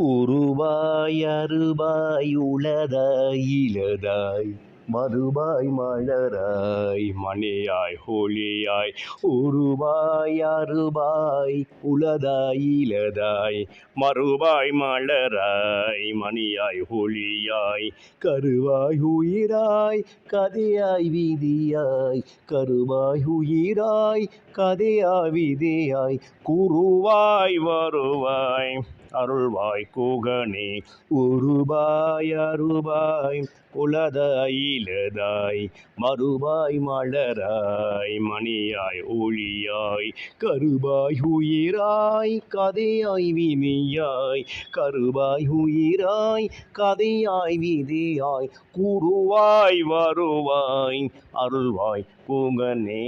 உருவாய் அருவாய் உளதாய் இலதாய் மறுபாய் மலராய் மணியாய் ஹோலியாய். உருவாய் அருவாய் உளதாய் இலதாய் மறுபாய் மலராய் மணியாய் ஹோலியாய். கருவாய் உயிராய் கதையாய் விதியாய். கருவாய் உயிராய் கதையாய் விதியாய். குருவாய் வருவாய். அருள்வாய் கூகனே உருபாய் அருபாய் குலதாயிலதாய் மறுபாய் மலராய் மணியாய் ஒளியாய் கருபாய் உயிராய் கதையாய் விதியாய் கருபாய் உயிராய் கதையாய் விதியாய் கூறுவாய் வருவாய் அருள்வாய் பூங்கனே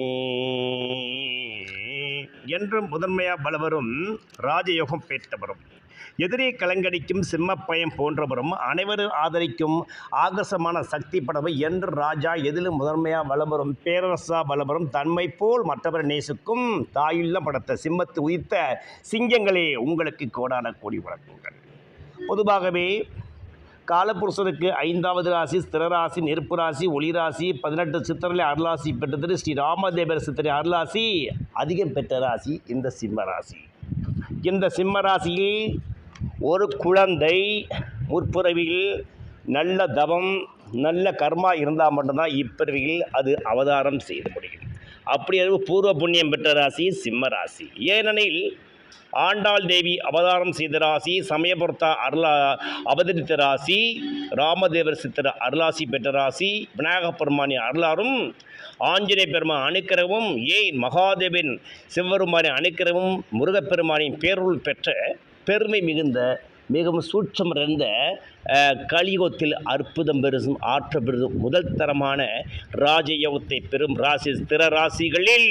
என்றும் முதன்மையா பலவரும் ராஜயோகம் பெற்றவரும். எதிரே கலங்கடிக்கும் சிம்மப்பயம் போன்றவரும் அனைவரும் ஆதரிக்கும் ஆகசமான சக்தி படவை என்று ராஜா எதிலும் முதன்மையாக வளபரும் பேரரசா வளபரும் தன்மை போல் மற்றவர் நேசுக்கும் தாயுள்ள படத்த சிம்மத்து உயிர்த்த சிங்கங்களே உங்களுக்கு கோடான கோடி வழங்குங்கள் பொதுவாகவே காலபுருஷனுக்கு ஐந்தாவது ராசி ஸ்திரராசி நெருப்பு ராசி ஒளிராசி பதினெட்டு சித்திரலை அருளாசி பெற்றது ஸ்ரீ ராமதேவர் சித்திரை அருளாசி அதிகம் பெற்ற ராசி இந்த சிம்ம ராசி. இந்த சிம்ம ராசியில் ஒரு குழந்தை முற்பிறவியில் நல்ல தவம் நல்ல கர்மா இருந்தால் மட்டும்தான் இப்பிறவியில் அது அவதாரம் செய்து முடியும். அப்படி பூர்வ புண்ணியம் பெற்ற ராசி சிம்ம ராசி. ஏனெனில் ஆண்டாள் தேவி அவதாரம் செய்த ராசி சமயபுரத்தா அருளா அவதரித்த ராசி ராமதேவர் சித்திர அருளாசி பெற்ற ராசி விநாயகப் பெருமானி அருளாரும் ஆஞ்சநேய பெருமான் அணுக்கிறவும் ஏன் மகாதேவன் சிவபெருமானை அணுக்கிறவும் முருகப்பெருமானின் பேருள் பெற்ற பெருமை மிகுந்த மிகவும் சூட்சம் நிறைந்த கலியுகத்தில் அற்புதம் பெருசும் ஆற்ற பெருதும் முதல் தரமான ராஜயோகத்தை பெறும் ராசி ஸ்திர ராசிகளில்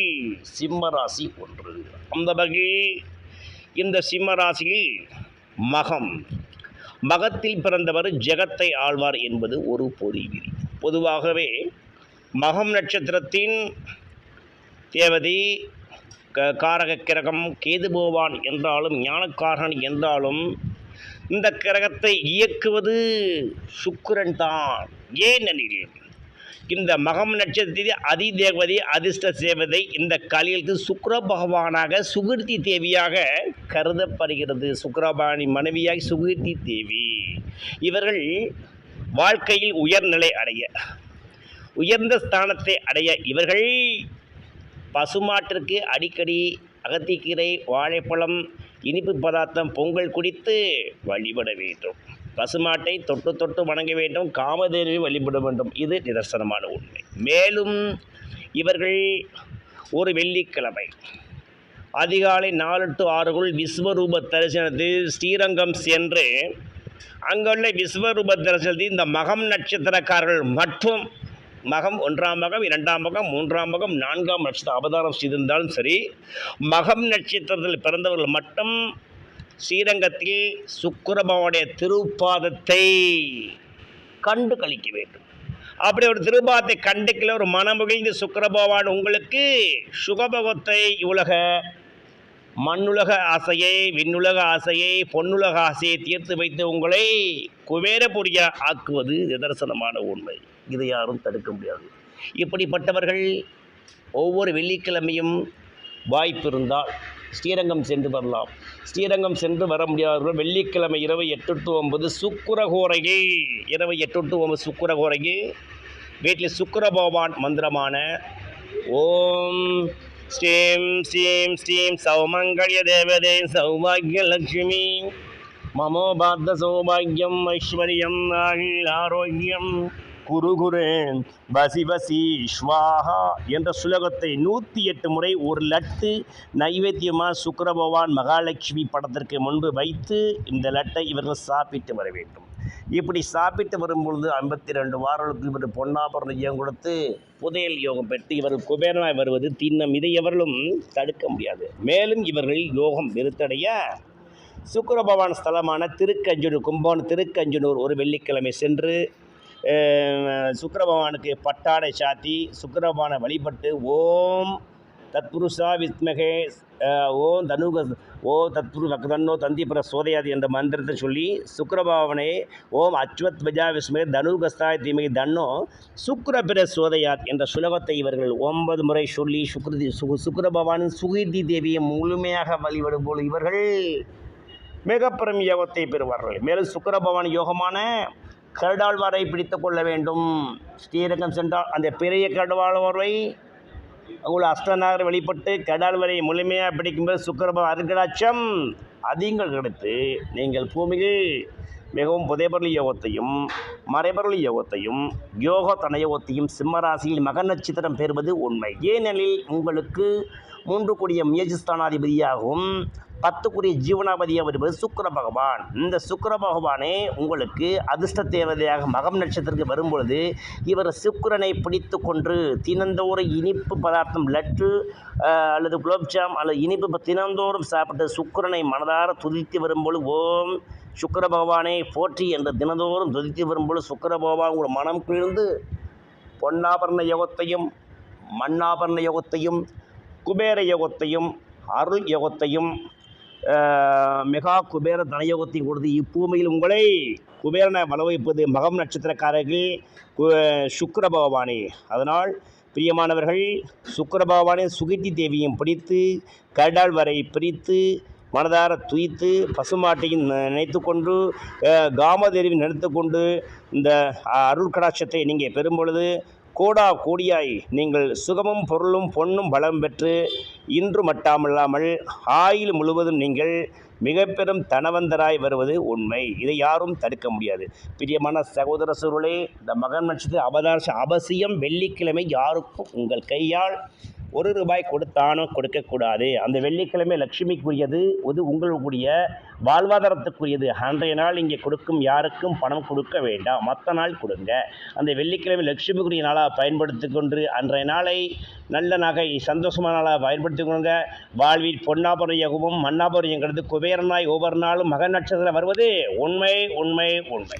சிம்ம ராசி ஒன்று. அந்த வகையில் இந்த சிம்மராசியில் மகம். மகத்தில் பிறந்தவர் ஜெகத்தை ஆழ்வார் என்பது ஒரு பொறி பொதுவாகவே மகம் நட்சத்திரத்தின் தேவதி க காரக கிரகம் கேதுபோவான் என்றாலும் ஞானக்காரன் என்றாலும் இந்த கிரகத்தை இயக்குவது சுக்கிரன் தான். ஏனெனில் இந்த மகம் நட்சத்திரத்தில் அதிதேவதை அதிர்ஷ்ட சேவதை இந்த கலியலுக்கு சுக்கர பகவானாக சுகிர்த்தி தேவியாக கருதப்படுகிறது. சுக்கரபாணி மனைவியாகி சுகிர்த்தி தேவி. இவர்கள் வாழ்க்கையில் உயர்நிலை அடைய உயர்ந்த ஸ்தானத்தை அடைய இவர்கள் பசுமாட்டிற்கு அடிக்கடி அகத்திக்கீரை வாழைப்பழம் இனிப்பு பதார்த்தம் பொங்கல் குடித்து வழிபட வேண்டும். பசுமாட்டை தொட்டு தொட்டு வணங்க வேண்டும் காமதேவி வழிபட வேண்டும். இது நிதர்சனமான உண்மை. மேலும் இவர்கள் ஒரு வெள்ளிக்கிழமை அதிகாலை நாலு டு ஆறுக்குள் விஸ்வரூப தரிசனத்தில் ஸ்ரீரங்கம் சென்று அங்குள்ள விஸ்வரூப தரிசனத்தில் இந்த மகம் நட்சத்திரக்காரர்கள் மட்டும் மகம் ஒன்றாம் மகம் இரண்டாம் மகம் மூன்றாம் மகம் நான்காம் நட்சத்திர அவதாரம் செய்திருந்தாலும் சரி மகம் நட்சத்திரத்தில் பிறந்தவர்கள் மட்டும் ஸ்ரீரங்கத்தில் சுக்கரபவனுடைய திருப்பாதத்தை கண்டு கழிக்க வேண்டும். அப்படி ஒரு திருப்பாதத்தை கண்டுக்கல ஒரு மனமுகிழ்ந்து சுக்கரபவான் உங்களுக்கு சுகபகத்தை உலக மண்ணுலக ஆசையை விண்ணுலக ஆசையை பொன்னுலக ஆசையை தீர்த்து வைத்து உங்களை குபேரபுரியா ஆக்குவது நிதர்சனமான உண்மை. இதை யாரும் தடுக்க முடியாது. இப்படிப்பட்டவர்கள் ஒவ்வொரு வெள்ளிக்கிழமையும் வாய்ப்பு இருந்தால் ஸ்ரீரங்கம் சென்று வரலாம். ஸ்ரீரங்கம் சென்று வர முடியாதவர்கள் வெள்ளிக்கிழமை இரவு எட்டு டு ஒன்பது சுக்குரகோரையே. இரவு எட்டு டு ஒன்பது சுக்குரகோரையே. வீட்டில் சுக்கரபகவான் மந்திரமான ஓம் ஸ்ரீம் ஸ்ரீம் ஸ்ரீம் சௌமங்கல்ய தேவதே சௌபாகியலட்சுமி மமோபாத்த சௌபாகியம் ஐஸ்வர்யம் ஆயுள் ஆரோக்கியம். குருகுரேன் வசி வசி ஸ்வாஹா என்ற சுலகத்தை நூற்றி எட்டு முறை ஒரு லட்டு நைவேத்தியமாக சுக்கரபகவான் மகாலட்சுமி படத்திற்கு முன்பு வைத்து இந்த லட்டை இவர்கள் சாப்பிட்டு வர வேண்டும். இப்படி சாப்பிட்டு வரும்பொழுது ஐம்பத்தி ரெண்டு வாரங்களுக்கு இவர் பொன்னாபரண யோகம் கொடுத்து புதையல் யோகம் பெற்று இவர்கள் குபேரனாய் வருவது திண்ணம். இதை எவர்களும் தடுக்க முடியாது. மேலும் இவர்கள் யோகம் வெறுத்தடைய சுக்கிர பகவான் ஸ்தலமான திருக்கஞ்சனூர் கும்பகோணம் திருக்கஞ்சனூர் ஒரு வெள்ளிக்கிழமை சென்று அஹ், பகவானுக்கு பட்டாடை சாத்தி சுக்கிர பகவானை வழிபட்டு ஓம் தத்புருஷா வித்மகே ஓம் தனுக ஓ தத்புரு தன்னோ தந்தி பிற சோதையாது என்ற மந்திரத்தை சொல்லி சுக்கரபாவனே ஓம் அச்வத் பஜா விஸ்மே தனுகஸ்தாய் தீமகி தன்னோ சுக்ர பிற சோதையாத் என்ற சுலபத்தை இவர்கள் ஒன்பது முறை சொல்லி சுக்ரதி சு சுக்கரபவானின் சுகிதி தேவியை முழுமையாக வழிபடும் போல் இவர்கள் மிகப்பெரும் யோகத்தை பெறுவார்கள். மேலும் சுக்கரபவான் யோகமான கருடாழ்வாரை பிடித்து கொள்ள வேண்டும். ஸ்ரீரங்கம் சென்றால் அந்த பெரிய கருடாழ்வாரை உங்களை அஷ்டநாகர் வெளிப்பட்டு கடாழ்வரை முழுமையாக பிடிக்கும்போது சுக்கரபவன் அருங்கடாட்சம் அதிகங்கள் கிடைத்து நீங்கள் பூமியில் மிகவும் புதைபொருள் யோகத்தையும் மறைபொருள் யோகத்தையும் யோக தனயோகத்தையும் சிம்மராசியில் மக நட்சத்திரம் பெறுவது உண்மை. ஏனெனில் உங்களுக்கு மூன்று கூடிய முயற்சி ஸ்தானாதிபதியாகவும் பத்துக்குரிய ஜீவனாபதியாக வருவது சுக்கர பகவான். இந்த சுக்கர பகவானே உங்களுக்கு அதிர்ஷ்ட தேவதையாக மகம் நட்சத்திரத்துக்கு வரும்பொழுது இவர் சுக்கிரனை பிடித்து கொண்டு தினந்தோறும் இனிப்பு பதார்த்தம் லட்டு அல்லது குலோப்ஜாம் அல்லது இனிப்பு தினந்தோறும் சாப்பிட்டு சுக்கிரனை மனதார துதித்து வரும்பொழுது ஓம் சுக்கர பகவானே போற்றி என்று தினந்தோறும் துதித்து வரும்பொழுது சுக்கர பகவான் உங்கள் மனம் குளிர்ந்து பொன்னாபரண யோகத்தையும் மண்ணாபரண யோகத்தையும் குபேர யோகத்தையும் அருள் யோகத்தையும் மெகா குபேர தனயோகத்தை கொடுத்து இப்பூமியில் உங்களை குபேரனை வளவைப்பது மகம் நட்சத்திரக்காரர்கள் கு- பகவானே. அதனால் பிரியமானவர்கள் சுக்கர பகவானே சுகித்தி தேவியும் பிடித்து கடால் வரை பிரித்து மனதார துய்த்து பசுமாட்டையும் நினைத்து கொண்டு அஹ், காமதேவி நினைத்து கொண்டு இந்த அருள் கடாட்சத்தை நீங்கள் பெறும் பொழுது கோடா கோடியாய் நீங்கள் சுகமும் பொருளும் பொன்னும் பலம் பெற்று இன்று மட்டாமல்லாமல் ஆயில் முழுவதும் நீங்கள் மிக பெரும் தனவந்தராய் வருவது உண்மை. இதை யாரும் தடுக்க முடியாது. பிரியமான சகோதர சுருளே இந்த மகன் நட்சத்திர அவதார அவசியம் வெள்ளிக்கிழமை யாருக்கும் உங்கள் கையால் ஒரு ரூபாய் கொடுத்தாலும் கொடுக்கக்கூடாது. அந்த வெள்ளிக்கிழமை லட்சுமிக்குரியது இது உங்களுக்குரிய வாழ்வாதாரத்துக்குரியது. அன்றைய நாள் இங்கே கொடுக்கும் யாருக்கும் பணம் கொடுக்க வேண்டாம். மற்ற நாள் கொடுங்க. அந்த வெள்ளிக்கிழமை லட்சுமிக்குரிய நாளாக பயன்படுத்தி கொண்டு அன்றைய நாளை நல்ல நகை சந்தோஷமான நாளாக பயன்படுத்தி கொள்ளுங்க. வாழ்வில் பொன்னாபுரியகவும் மன்னாபுரியம் கிடைத்து குபேரனாய் ஒவ்வொரு நாளும் மகன் நட்சத்திரம் வருவது உண்மை உண்மை உண்மை.